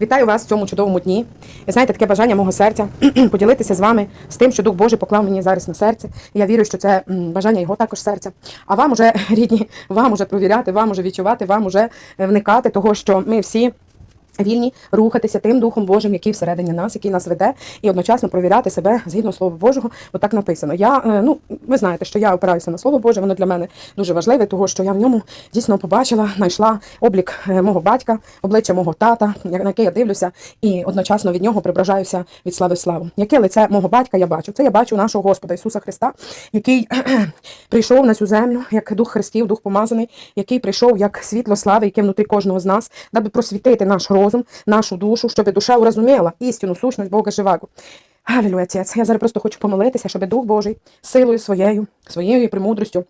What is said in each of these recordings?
Вітаю вас в цьому чудовому дні. І знаєте, таке бажання мого серця поділитися з вами з тим, що Дух Божий поклав мені зараз на серце. Я вірю, що це бажання його також серця. А вам уже, рідні, вам уже провіряти, вам уже відчувати, вам уже е, вникати, того, що ми всі. Вільні рухатися тим Духом Божим, який всередині нас, який нас веде, і одночасно провіряти себе згідно Слова Божого. Бо так написано. Я е, ну ви знаєте, що я опираюся на Слово Боже, воно для мене дуже важливе, тому що я в ньому дійсно побачила, знайшла облік е, мого батька, обличчя мого тата, на яке я дивлюся, і одночасно від нього прибражаюся від слави славу. Яке лице мого батька я бачу? Це я бачу нашого Господа Ісуса Христа, який прийшов на цю землю, як дух Христів, дух помазаний, який прийшов як світло слави, яке внутрі кожного з нас, даби просвітити наш розум, нашу душу, щоб душа урозуміла істину, сущність Бога живаго. Галілуя, Отець. Я зараз просто хочу помолитися, щоб Дух Божий силою своєю, своєю премудростю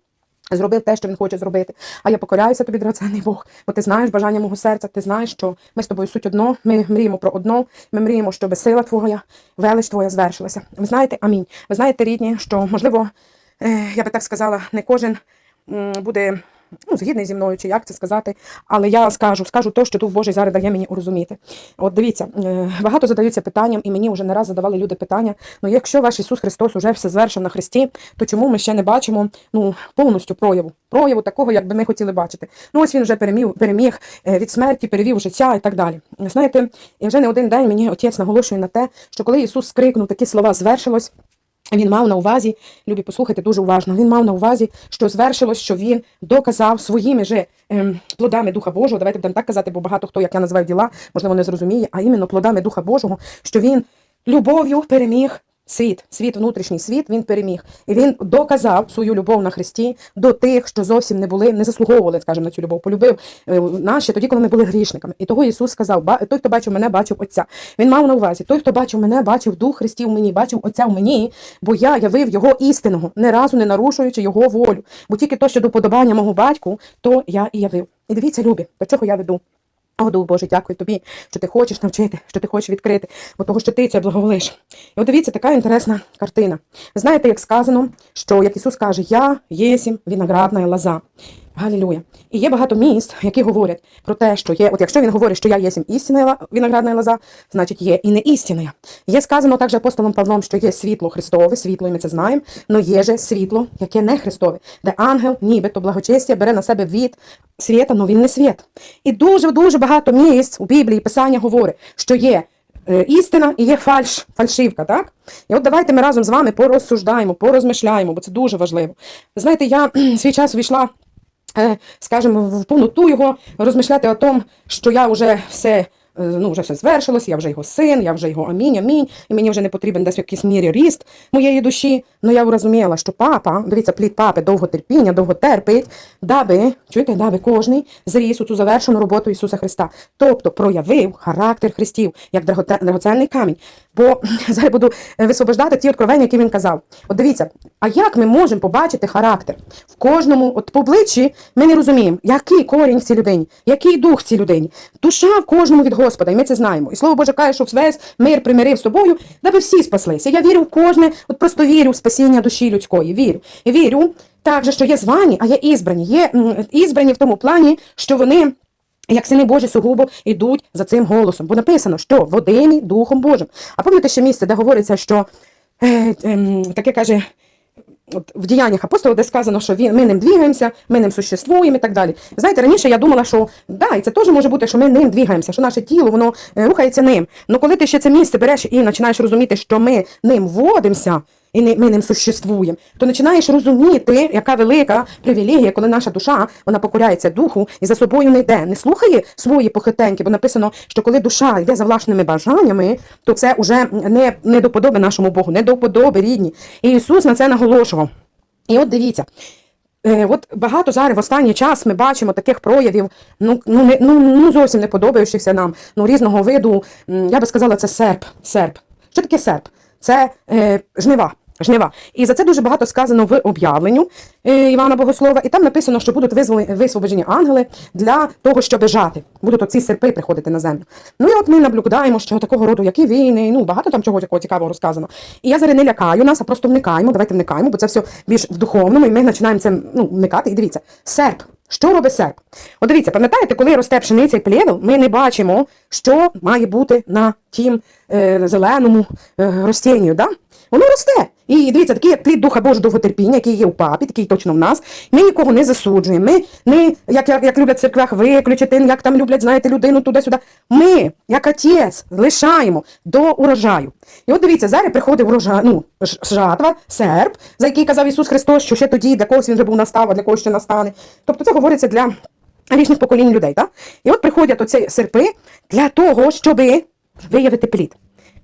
зробив те, що він хоче зробити. А я покоряюся тобі, драгоценний Бог, бо ти знаєш бажання мого серця, ти знаєш, що ми з тобою суть одно, ми мріємо про одно, ми мріємо, щоб сила твоя, велич твоя звершилася. Ви знаєте, амінь. Ви знаєте, рідні, що можливо, е, я би так сказала, не кожен буде. Ну, згідний зі мною, чи як це сказати, але я скажу, скажу то, що Дух Божий зараз дає мені урозуміти. От дивіться, е, багато задаються питанням, і мені вже не раз задавали люди питання. Ну, якщо ваш Ісус Христос уже все звершив на Христі, то чому ми ще не бачимо ну, повністю прояву? Прояву такого, як би ми хотіли бачити. Ну, ось він вже переміг, переміг від смерті, перевів життя і так далі. Знаєте, і вже не один день мені отець наголошує на те, що коли Ісус скрикнув такі слова звершилось. Він мав на увазі, любі, послухайте дуже уважно. Він мав на увазі, що звершилось, що він доказав своїми же ем, плодами Духа Божого. Давайте будемо так казати, бо багато хто, як я називаю діла, можливо, не зрозуміє, а іменно плодами Духа Божого, що він любов'ю переміг світ, світ, внутрішній світ, він переміг. І він доказав свою любов на Христі до тих, що зовсім не були, не заслуговували, скажімо, на цю любов. Полюбив е, ще тоді, коли ми були грішниками. І того Ісус сказав: той, хто бачив мене, бачив Отця. Він мав на увазі, той, хто бачив мене, бачив Дух Христів мені, бачив Отця в мені, бо я явив його істинного, не разу не нарушуючи його волю. Бо тільки то, що до подобання мого батьку, то я і явив. І дивіться, любі, до чого я веду. О, Боже, дякую тобі, що ти хочеш навчити, що ти хочеш відкрити, бо того, що ти це благоволиш. І от дивіться, така інтересна картина. Ви знаєте, як сказано, що як Ісус каже, я єсім виноградна лоза. Галілуя. І є багато міст, які говорять про те, що є, от якщо він говорить, що я єсім істинна виноградна лоза, значить є і не істинна. Є сказано також апостолом Павлом, що є світло Христове, світло, і ми це знаємо, але є же світло, яке не Христове, де ангел, нібито благочестя бере на себе від світа, але він не світ. І дуже-дуже багато місць у Біблії Писання говорить, що є е, істина і є фальш, фальшивка, так? І от давайте ми разом з вами порозсуждаємо, порозмишляємо, бо це дуже важливо. Знаєте, я свій час війшла е, скажімо, в повноту його розмишляти о тому, що я вже все. е, Ну, вже все звершилось, я вже його син, я вже його амінь, амінь, і мені вже не потрібен десь в якійсь мірі ріст моєї душі. Ну я розуміла, що папа, дивіться, плід папи довго терпіння, довго терпить, даби, чуєте, даби кожний зріс у цю завершену роботу Ісуса Христа. Тобто проявив характер Христів як драгоценний камінь. Бо зараз буду е, висвобождати ті откровення, які він казав. От дивіться, а як ми можемо побачити характер в кожному, от по обличчі ми не розуміємо, який корінь в цій людині, який дух в цій людині. Душа в кожному від Господа, і ми це знаємо. І слово Боже каже, що весь мир примирив з собою, даби всі спаслися. Я вірю в кожне, от просто вірю в спасіння душі людської. Вірю. І вірю також, що є звані, а є ізбрані. Є ізбрані в тому плані, що вони. Як сини Божі сугубо йдуть за цим голосом, бо написано, що водимі Духом Божим. А пам'ятаєте ще місце, де говориться, що е, ем, таке каже от в діяннях апостолів, де сказано, що він, ми ним двігаємося, ми ним существуємо і так далі. Знаєте, раніше я думала, що да, і це теж може бути, що ми ним двігаємося, що наше тіло воно е, рухається ним. Ну коли ти ще це місце береш і починаєш розуміти, що ми ним водимося. І ми ним существуємо, то починаєш розуміти, яка велика привілегія, коли наша душа вона покоряється духу і за собою не йде, не слухає свої похитеньки, бо написано, що коли душа йде за власними бажаннями, то це вже не, не до подоби нашому Богу, не до подоби рідні. І Ісус на це наголошував. І от дивіться. Е, от багато зараз в останній час ми бачимо таких проявів, ну, ну, ну, ну зовсім не подобаючихся нам, ну різного виду, я би сказала, це серп. серп. Що таке серп? Це е, жнива. Жнива. І за це дуже багато сказано в об'явленню е, Івана Богослова. І там написано, що будуть визволені- висвобожені ангели для того, щоб жати. Будуть оці серпи приходити на землю. Ну і от ми наблюдаємо, що такого роду, які війни, ну багато там чого такого цікавого розказано. І я зараз не лякаю нас, а просто вникаємо. Давайте вникаємо, бо це все більш в духовному, і ми починаємо це ну, вникати. І дивіться, серп. Що робить серп? От дивіться, пам'ятаєте, коли росте пшениця і плевел, ми не бачимо, що має бути на тім е, зеленому е. Да? Воно росте. І дивіться, такий як плід Духа Божого довготерпіння, який є у папі, такий точно в нас. Ми нікого не засуджуємо. Ми не, як, як, як люблять в церквах виключити, як там люблять, знаєте, людину туди-сюди. Ми, як отець, лишаємо до урожаю. І от дивіться, зараз приходить урожай, ну, жатва, серп, за який казав Ісус Христос, що ще тоді для когось він вже був настав, а для когось ще настане. Тобто це говориться для різних поколінь людей. Так? І от приходять оці серпи для того, щоб виявити плід.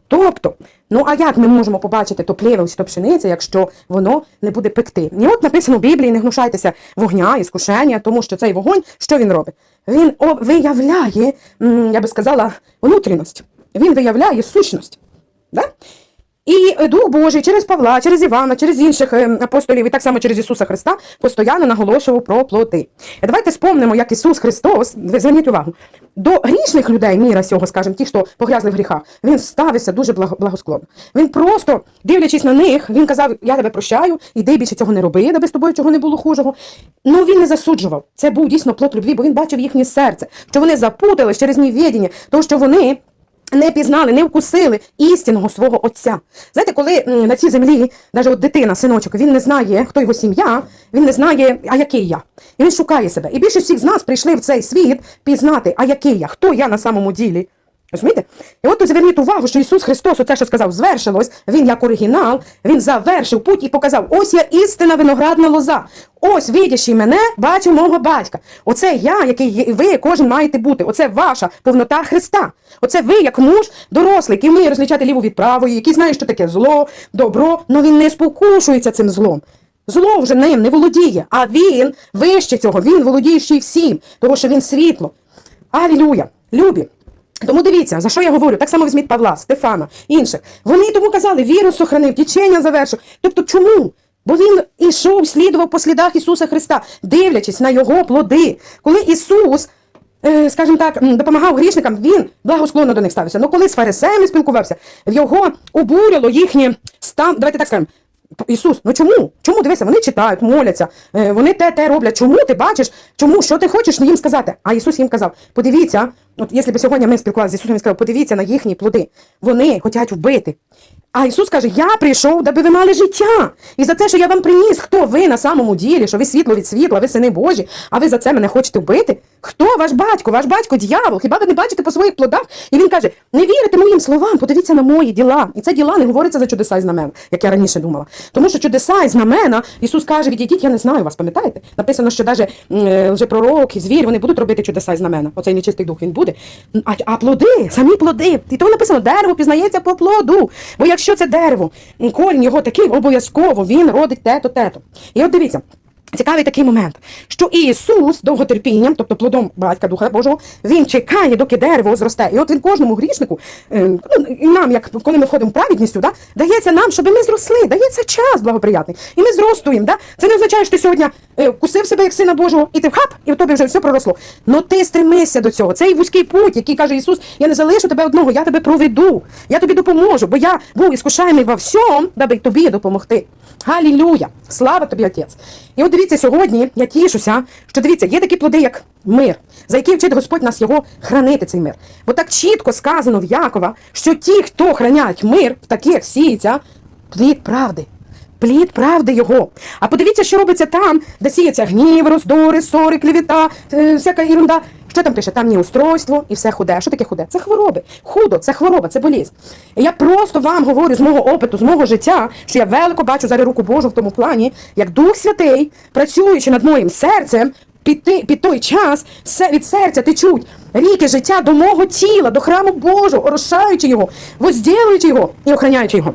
Тобто, ну а як ми можемо побачити то плевел, чи то пшениця, якщо воно не буде пекти? І от написано в Біблії, не гнушайтеся вогня іскушення, тому що цей вогонь, що він робить? Він виявляє, я би сказала, внутрішність. Він виявляє сущність. Да? І е, Дух Божий через Павла, через Івана, через інших е, апостолів, і так само через Ісуса Христа постійно наголошував про плоти. Давайте спомнимо, як Ісус Христос, зверніть увагу, до грішних людей міра сього, скажімо, ті, хто погрязли в гріхах, він ставився дуже благосклонно. Він просто, дивлячись на них, він казав: Я тебе прощаю, іди більше цього не роби, аби з тобою чого не було хужого. Ну він не засуджував. Це був дійсно плод любві, бо він бачив їхнє серце, що вони запутались через невідіння, тому що вони не пізнали, не вкусили істинного свого отця. Знаєте, коли на цій землі, навіть от дитина, синочок, він не знає, хто його сім'я, він не знає, а який я. І він шукає себе. І більшість всіх з нас прийшли в цей світ пізнати, а який я, хто я на самому ділі. Розумієте? І от зверніть увагу, що Ісус Христос, оце, що сказав, звершилось, Він як оригінал, Він завершив путь і показав, ось я істина виноградна лоза. Ось, видячи мене, бачу мого батька. Оце я, який ви кожен маєте бути. Оце ваша повнота Христа. Оце ви, як муж, дорослий, який вміє розлічати ліву від правої, який знає, що таке зло, добро, але він не спокушується цим злом. Зло вже ним не володіє, а він вище цього, він володіє ще й всім, тому що він світло. Алілюя! Любі! Тому дивіться, за що я говорю? Так само візьміть Павла, Стефана, інших. Вони тому казали, віру сохранив, тічення завершив. Тобто чому? Бо він ішов, слідував по слідах Ісуса Христа, дивлячись на його плоди. Коли Ісус, е, скажімо так, допомагав грішникам, він благосклонно до них ставився. Ну коли з фарисеями спілкувався, в його обурило їхнє стан. Давайте так скажемо. Ісус, ну чому? Чому дивися, вони читають, моляться, е, вони те те роблять. Чому ти бачиш? Чому? Що ти хочеш їм сказати? А Ісус їм казав: подивіться, от якщо б сьогодні ми спілкувалися з Ісусом, він сказав, подивіться на їхні плоди. Вони хочуть вбити. А Ісус каже: Я прийшов, даби ви мали життя. І за те, що я вам приніс, хто ви на самому ділі, що ви світло від світла, ви сини Божі, а ви за це мене хочете вбити? Хто ваш батько? Ваш батько дьявол? Хіба ви не бачите по своїх плодах? І він каже: не вірите моїм словам, подивіться на мої діла. І це діла не говориться за чудеса і знамена, як я раніше думала. Тому що чудеса і знамена, Ісус каже, відійдіть, я не знаю вас, пам'ятаєте? Написано, що навіть лжепророк і звір, вони будуть робити чудеса і знамена. Оцей нечистий дух він буде. А, а плоди, самі плоди. І того написано, дерево пізнається по плоду. Бо якщо це дерево, корінь його такий, обов'язково він родить те-то, те-то. І от дивіться. Цікавий такий момент, що Ісус довготерпінням, тобто плодом батька Духа Божого, він чекає, доки дерево зросте. І от він кожному грішнику, е, ну і нам, як коли ми входимо праведністю, да, дається нам, щоб ми зросли, дається час благоприятний. І ми зростуємо. Да? Це не означає, що ти сьогодні е, кусив себе як сина Божого, і ти хап, і в тобі вже все проросло. Но ти стремишся до цього. Цей вузький путь, який каже Ісус, я не залишу тебе одного, я тебе проведу, я тобі допоможу, бо я був іскушаємий во всьому, даби тобі допомогти. Галілюя! Слава тобі, Отець! І от дивіться, сьогодні я тішуся, що дивіться, є такі плоди, як мир, за які вчить Господь нас його хранити, цей мир. Бо так чітко сказано в Якова, що ті, хто хранять мир, в таких сіється плід правди. Плід правди його. А подивіться, що робиться там, де сіється гнів, роздори, ссори, клівіта, е, всяка ерунда. Що там пише? Там неустройство і все худе. Що таке худе? Це хвороби. Худо, це хвороба, це болізнь. І я просто вам говорю з мого опиту, з мого життя, що я велико бачу зараз руку Божу в тому плані, як Дух Святий, працюючи над моїм серцем, під, ти- під той час все від серця течуть ріки життя до мого тіла, до храму Божого, орошаючи його, возділуючи його і охороняючи його.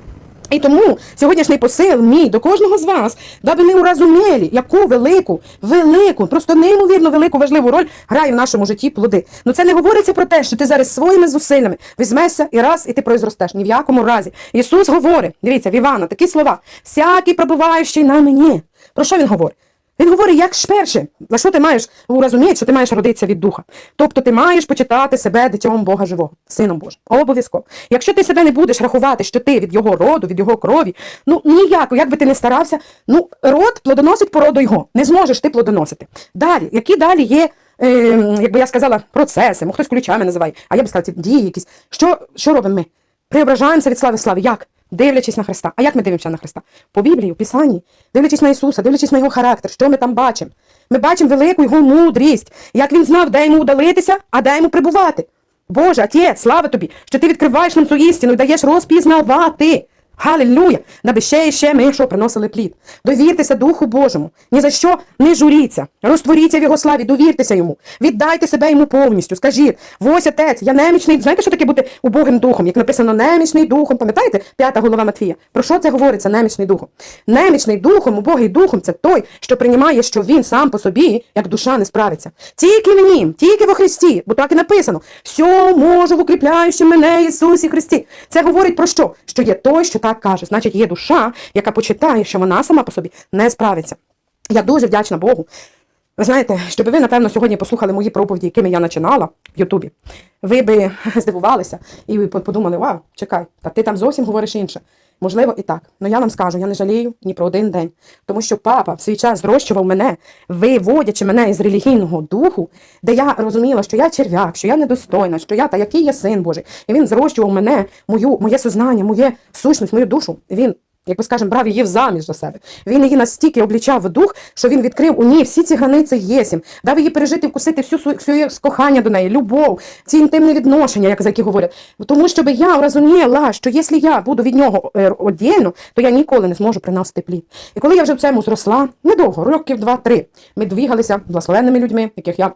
І тому сьогоднішній посил мій до кожного з вас, даби ми урозуміли, яку велику, велику, просто неймовірно велику важливу роль грає в нашому житті плоди. Ну це не говориться про те, що ти зараз своїми зусиллями візьмешся і раз, і ти произростеш. Ні в якому разі. Ісус говорить, дивіться, в Івана такі слова: всякий пробуваючий на мені. Про що він говорить? Він говорить, як ж перше, за що ти маєш урозуміти, що ти маєш родитися від духа. Тобто ти маєш почитати себе дитям Бога живого, сином Божим. Обов'язково. Якщо ти себе не будеш рахувати, що ти від його роду, від його крові, ну ніяко, як би ти не старався, ну род плодоносить породу його. Не зможеш ти плодоносити. Далі, які далі є, е, як би я сказала, процеси, хтось ключами називає, а я б сказала, ці дії якісь. Що, що робимо ми? Преображаємося від слави слави. Як? Дивлячись на Христа. А як ми дивимося на Христа? По Біблії, в Писанні, дивлячись на Ісуса, дивлячись на його характер, що ми там бачимо? Ми бачимо велику його мудрість, як він знав, де йому удалитися, а де йому прибувати. Боже, Отець, слава тобі, що ти відкриваєш нам цю істину і даєш розпізнавати. Галилюя! Даби ще і ще ми що приносили плід. Довіртеся Духу Божому. Ні за що не журіться. Розтворіться в його славі, довіртеся йому. Віддайте себе йому повністю. Скажіть, ось отець, я немічний. Знаєте, що таке бути убогим духом? Як написано, немічний духом. Пам'ятаєте? П'ята голова Матфія. Про що це говориться? Немічний духом. Немічний духом, убогий духом це той, що приймає, що він сам по собі, як душа, не справиться. Тільки в нім, тільки во Христі, бо так і написано. Все можу укріпляючи мене Ісусі Христі. Це говорить про що? Що є той, що так каже. Значить, є душа, яка почитає, що вона сама по собі не справиться. Я дуже вдячна Богу. Ви знаєте, щоб ви, напевно, сьогодні послухали мої проповіді, якими я починала в Ютубі, ви би здивувалися і ви подумали, вау, чекай, та ти там зовсім говориш інше. Можливо, і так. Але я вам скажу, я не жалію ні про один день. Тому що папа в свій час зрощував мене, виводячи мене із релігійного духу, де я розуміла, що я черв'як, що я недостойна, що я та який я син Божий. І він зрощував мене, мою, моє сознання, моє сущність, мою душу. Він як би скажемо, брав її в заміж за себе. Він її настільки облічав в дух, що він відкрив у ній всі ці границі єсім, дав її пережити, вкусити всю своє кохання до неї, любов, ці інтимні відношення, як за які говорять. Тому щоб я розуміла, що якщо я буду від нього е, віддільно, то я ніколи не зможу приносити плід. І коли я вже в цьому зросла, недовго, років два-три, ми двігалися благословенними людьми, яких я.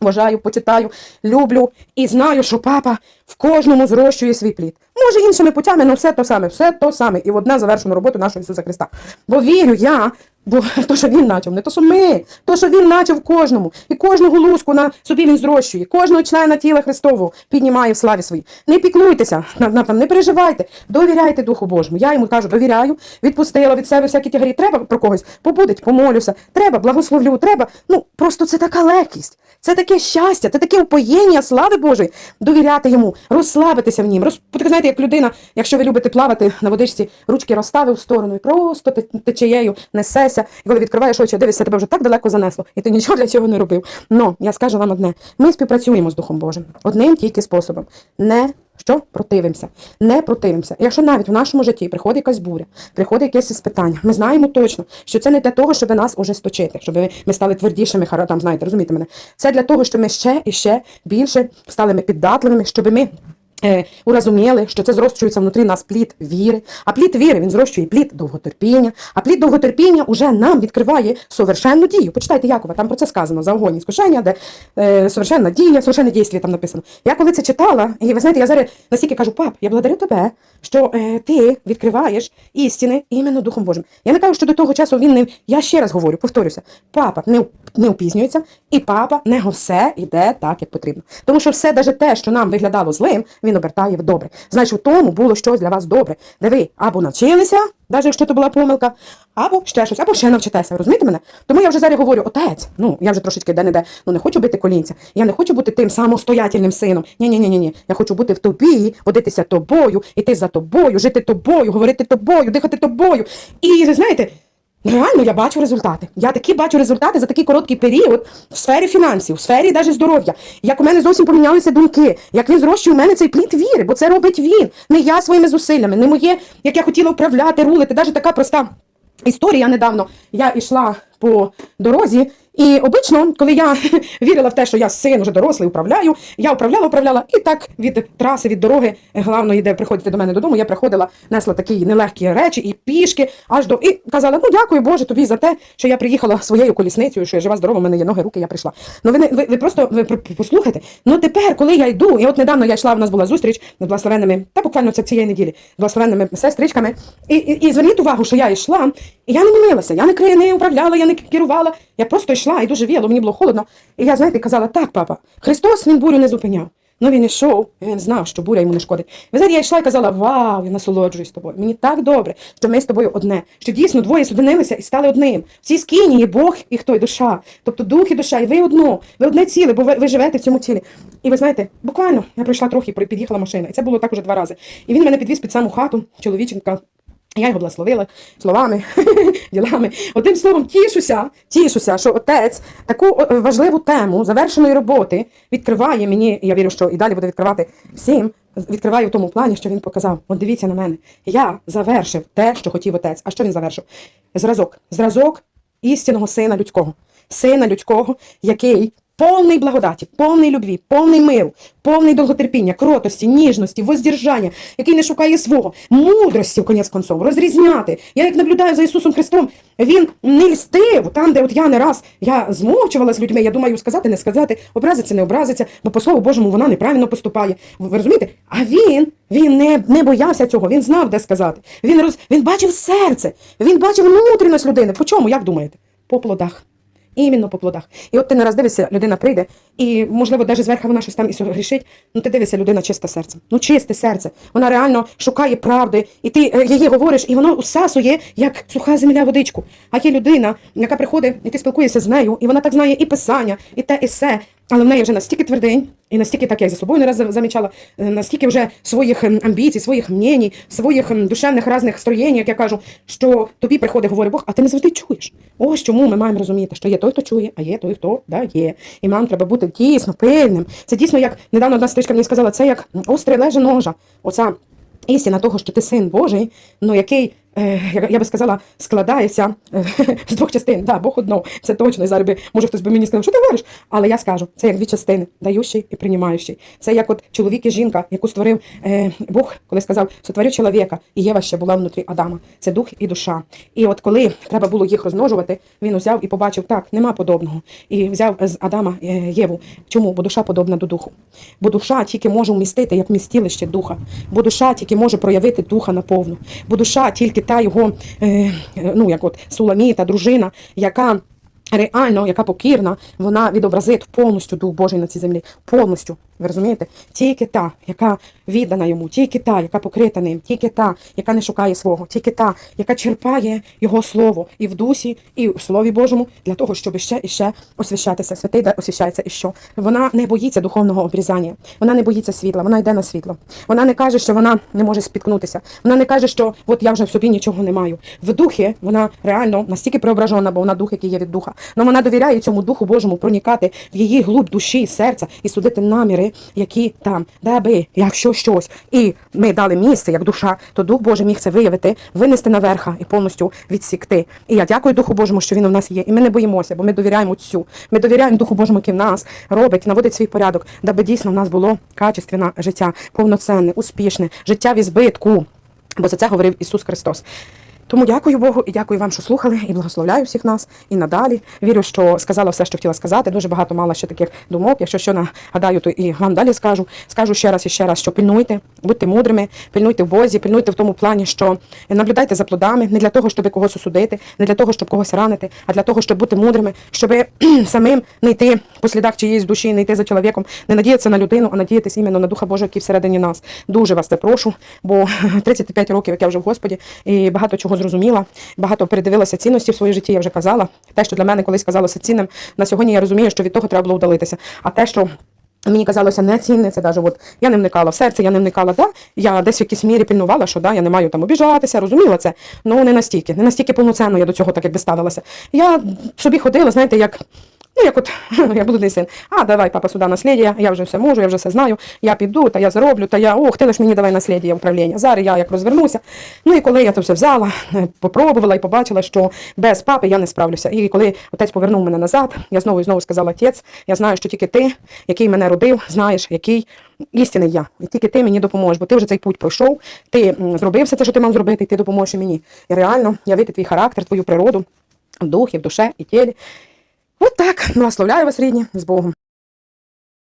Вважаю, почитаю, люблю і знаю, що папа в кожному зрощує свій плід. Може, іншими путями, але все то саме, все то саме. І в одне завершену роботу нашого Ісуса Христа. Бо вірю я, бо то, що він начав, не то, що ми, то, що він начав кожному. І кожну луску на собі він зрощує, кожного члена тіла Христового піднімає в славі своїй. Не піклуйтеся, не переживайте, довіряйте Духу Божому. Я йому кажу, довіряю, відпустила від себе всякі тягарі. Треба про когось побудить, помолюся, треба, благословлю, треба. Ну, просто це така легкість. Це таке щастя, це таке упоєння слави Божої, довіряти йому, розслабитися в нім. Роз... Знаєте, як людина, якщо ви любите плавати на водичці, ручки розставив в сторону і просто течією несеся. І коли відкриваєш очі, дивишся, тебе вже так далеко занесло, і ти нічого для цього не робив. Но я скажу вам одне: ми співпрацюємо з Духом Божим одним тільки способом. Не що противимося, не противимося. Якщо навіть в нашому житті приходить якась буря, приходить якесь спитання, ми знаємо точно, що це не для того, щоб нас ожесточити, щоб ми- стали твердішими, там, знаєте, розумієте мене. Це для того, щоб ми ще і ще більше стали ми піддатливими, щоб ми. Е, урозуміли, що це зрощується внутрі нас плід віри, а плід віри він зрощує плід довготерпіння, а плід довготерпіння уже нам відкриває совершенну дію. Почитайте Якова, там про це сказано за огонь іскушення, де е, совершенна дія, совершенне дійство там написано. Я коли це читала, і ви знаєте, я зараз настільки кажу, пап, я благодарю тебе, що е, ти відкриваєш істини іменно Духом Божим. Я не кажу, що до того часу він не. Я ще раз говорю, повторюся, папа не, не опізнюється, і папа не все йде так, як потрібно. Тому що все, навіть те, що нам виглядало злим, він обертає в добре. Значить, у тому було щось для вас добре, де ви або навчилися, навіть якщо це була помилка, або ще щось, або ще навчитеся. Розумієте мене? Тому я вже зараз говорю, отець, ну я вже трошечки де-не-де, ну не хочу бити колінця. Я не хочу бути тим самостоятельним сином. Ні, ні, ні, ні, ні. Я хочу бути в тобі, водитися тобою, іти за тобою, жити тобою, говорити тобою, дихати тобою. І знаєте. Реально я бачу результати. Я такі бачу результати за такий короткий період в сфері фінансів, в сфері навіть здоров'я. Як у мене зовсім помінялися думки, як він зрощує у мене цей плід віри, бо це робить він. Не я своїми зусиллями, не моє, як я хотіла управляти, рулити. Навіть така проста історія недавно. Я йшла по дорозі І обично, коли я вірила в те, що я син уже дорослий, управляю, я управляла, управляла, і так від траси, від дороги главної, де приходити до мене додому, я приходила, несла такі нелегкі речі і пішки аж до і казала: ну дякую Боже тобі за те, що я приїхала своєю колісницею, що я жива, здорова, у мене є ноги, руки, я прийшла. Ну ви ви, ви просто ви послухайте. Ну тепер, коли я йду, і от недавно я йшла, у нас була зустріч з благословенними, та буквально це цієї неділі, благословенними сестричками. І, і, і зверніть увагу, що я йшла, і я не молилася, я не, не управляла, я не керувала. Я просто йшла і дуже віяло, мені було холодно. І я, знаєте, казала, так, папа, Христос він бурю не зупиняв. Ну він йшов, він знав, що буря йому не шкодить. Ви знаєте, я йшла і казала, вау, я насолоджуюсь тобою. Мені так добре, що ми з тобою одне, що дійсно двоє судинилися і стали одним. В цій скині є Бог і хто і душа. Тобто дух і душа, і ви одно, ви одне ціле, бо ви, ви живете в цьому тілі. І ви знаєте, буквально я пройшла трохи, під'їхала машина, і це було так уже два рази. І він мене підвіз під саму хату, чоловіченка. Я його благословила словами, ділами. Одним словом, тішуся, тішуся, що отець таку е, важливу тему завершеної роботи відкриває мені. Я вірю, що і далі буде відкривати всім. Відкриває в тому плані, що він показав. От дивіться на мене. Я завершив те, що хотів отець. А що він завершив? Зразок. Зразок істинного сина людського, сина людського, який повний благодаті, повний любві, повний миру, повний довготерпіння, кротості, ніжності, воздержання, який не шукає свого, мудрості в конець концов, розрізняти. Я як наблюдаю за Ісусом Христом, він не льстив там, де от я не раз я змовчувала з людьми. Я думаю, сказати, не сказати, образиться, не образиться, бо по слову Божому вона неправильно поступає. Ви розумієте? А він. Він не, не боявся цього, він знав, де сказати. Він роз, він бачив серце, він бачив внутрішність людини. По чому, як думаєте? По плодах. Іменно по плодах. І от ти не раз дивишся, людина прийде, і, можливо, навіть зверху вона щось там і грішить, ну ти дивишся, людина чисте серце. Ну, чисте серце. Вона реально шукає правди, і ти е, її говориш, і воно усасує, як суха земля водичку. А є людина, яка приходить, і ти спілкуєшся з нею, і вона так знає і писання, і те, і все. Але в неї вже настільки твердень, і настільки, так я за собою не раз замічала, е, настільки вже своїх ем, амбіцій, своїх мнєній, своїх ем, душевних разних строєнь, як я кажу, що тобі приходить, говорить Бог, а ти не завжди чуєш. Ось чому ми маємо розуміти, що є той, хто чує, а є той, хто дає. І нам треба бути дійсно пильним. Це дійсно, як недавно одна стрічка мені сказала, це як остре леже ножа. Оця істина того, що ти син Божий, ну який. Е, Я би сказала, складається е, з двох частин. Да, Бог одно, це точно. І зараз би, може хтось би мені сказав, що ти говориш? Але я скажу, це як дві частини, даючий і приймаючий. Це як от чоловік і жінка, яку створив е, Бог, коли сказав, сотворю чоловіка, і Єва ще була внутрі Адама. Це дух і душа. І от коли треба було їх розмножувати, він взяв і побачив, так, нема подобного. І взяв з Адама Єву. Чому? Бо душа подобна до духу. Бо душа тільки може вмістити як вмістилище духа. Бо душа тільки може проявити духа наповну. Бо душа тільки та його, е, ну як от Суламіта, дружина, яка. Реально, яка покірна, вона відобразить повністю Дух Божий на цій землі. Повністю. Ви розумієте? Тільки та, яка віддана йому, тільки та, яка покрита ним, тільки та, яка не шукає свого, тільки та, яка черпає його слово і в дусі, і в слові Божому для того, щоб ще і ще освящатися. Святий де освящається і що. Вона не боїться духовного обрізання, вона не боїться світла, вона йде на світло. Вона не каже, що вона не може спіткнутися. Вона не каже, що от я вже в собі нічого не маю. В духі вона реально настільки преображена, бо вона дух, який є від духа. Но вона довіряє цьому духу Божому проникати в її глуб душі, і серця і судити наміри, які там, даби, якщо щось, і ми дали місце, як душа, то Дух Божий міг це виявити, винести наверха і повністю відсікти. І я дякую Духу Божому, що він у нас є. І ми не боїмося, бо ми довіряємо Отцю. Ми довіряємо Духу Божому, який в нас робить, наводить свій порядок, даби дійсно в нас було качественне життя, повноцінне, успішне, життя в збитку. Бо за це говорив Ісус Христос. Тому дякую Богу і дякую вам, що слухали, і благословляю всіх нас і надалі. Вірю, що сказала все, що хотіла сказати. Дуже багато мала ще таких думок. Якщо що нагадаю, то і вам далі скажу. Скажу ще раз і ще раз, що пильнуйте, будьте мудрими, пильнуйте в Бозі, пильнуйте в тому плані, що наблюдайте за плодами, не для того, щоб когось осудити, не для того, щоб когось ранити, а для того, щоб бути мудрими, щоб самим не йти по слідах чиїсь душі, не йти за чоловіком, не надіятися на людину, а надіятися іменно на Духа Божого, який всередині нас. Дуже вас це прошу, бо 35 років, як я вже в Господі, і багато чого зрозуміла, багато передивилася цінності в своєму житті, я вже казала. Те, що для мене колись казалося цінним, на сьогодні я розумію, що від того треба було удалитися. А те, що Мені казалося, не цінне це даже от я не вникала в серце, я не вникала, да, я десь в якійсь мірі пильнувала, що да, я не маю там обіжатися, розуміла це. Ну не настільки, не настільки повноцінно я до цього так якби ставилася. Я собі ходила, знаєте, як. Ну, як от я блудний син. А, давай, папа, сюди наслідя, я вже все можу, я вже все знаю, я піду, та я зароблю, та я, ох, ти лиш мені давай наслідя управління. Зараз я як розвернуся. Ну і коли я це все взяла, е, попробувала і побачила, що без папи я не справлюся. І коли отець повернув мене назад, я знову і знову сказала, отець, я знаю, що тільки ти, який мене родив, знаєш, який істинний я. І тільки ти мені допоможеш, бо ти вже цей путь пройшов, ти зробив все те, що ти мав зробити, і ти допоможеш і мені. І реально явити твій характер, твою природу в духі, в душе і тілі. От так. Благословляю вас, рідні, з Богом.